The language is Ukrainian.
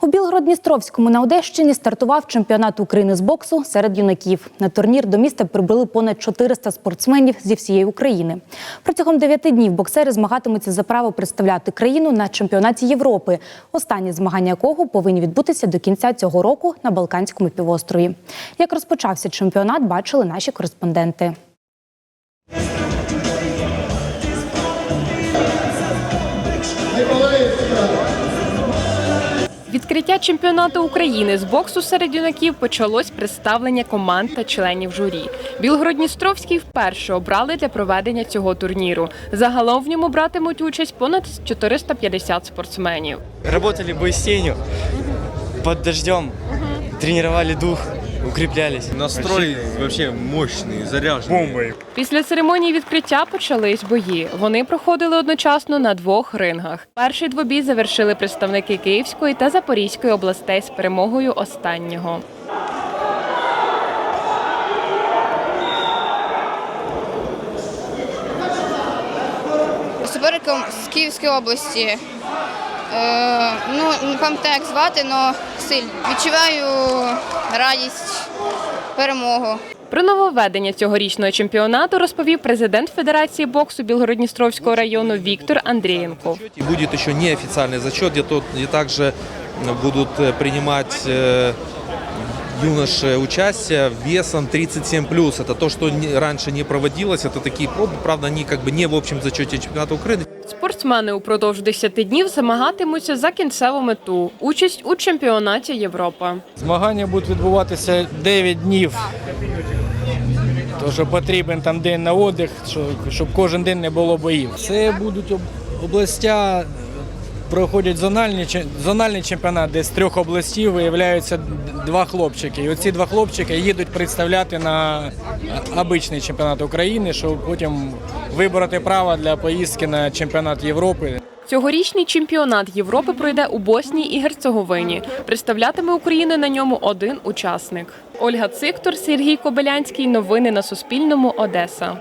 У Білгород-Дністровському на Одещині стартував чемпіонат України з боксу серед юнаків. На турнір до міста прибули понад 400 спортсменів зі всієї України. Протягом 9 днів боксери змагатимуться за право представляти країну на чемпіонаті Європи, останні змагання якого повинні відбутися до кінця цього року на Балканському півострові. Як розпочався чемпіонат, бачили наші кореспонденти. Відкриття чемпіонату України з боксу серед юнаків почалось представлення команд та членів журі. Білгород-Дністровський вперше обрали для проведення цього турніру. Загалом в ньому братимуть участь понад 450 спортсменів. Работали бы під дождем, тренували дух, укреплялись. Настрой вообще мощный, заряженный. Після церемонії відкриття почались бої. Вони проходили одночасно на двох рингах. Перший двобій завершили представники Київської та Запорізької областей з перемогою останнього. суперником з Київської області. Е, ну, не пам'ятаю, як звати, але сильно. Відчуваю радість, перемогу. Про нововведення цьогорічного чемпіонату розповів президент Федерації боксу Білгородністровського району Віктор Андрієнков. И будет еще неофициальный зачет, где, тот, где также будут э, принимать э, юноши участие весом 37+. Это то, что не- раньше не проводилось. Это такие пробы, правда, они как бы не в общем зачете чемпионата Украины. Спортсмени упродовж 10 днів змагатимуться за кінцеву мету участь у чемпіонаті Європи. Змагання будуть відбуватися 9 днів. Тож потрібен там день на віддих, щоб, щоб кожен день не було боїв. Це будуть областя, проходять зональні, зональний чемпіонат, де з трьох областей виявляються два хлопчики. І оці два хлопчики їдуть представляти на а, обичний чемпіонат України, щоб потім вибороти право для поїздки на чемпіонат Європи. Цьогорічний чемпіонат Європи пройде у Боснії і Герцеговині. Представлятиме Україну на ньому один учасник. Ольга Циктор, Сергій Кобилянський. Новини на Суспільному. Одеса.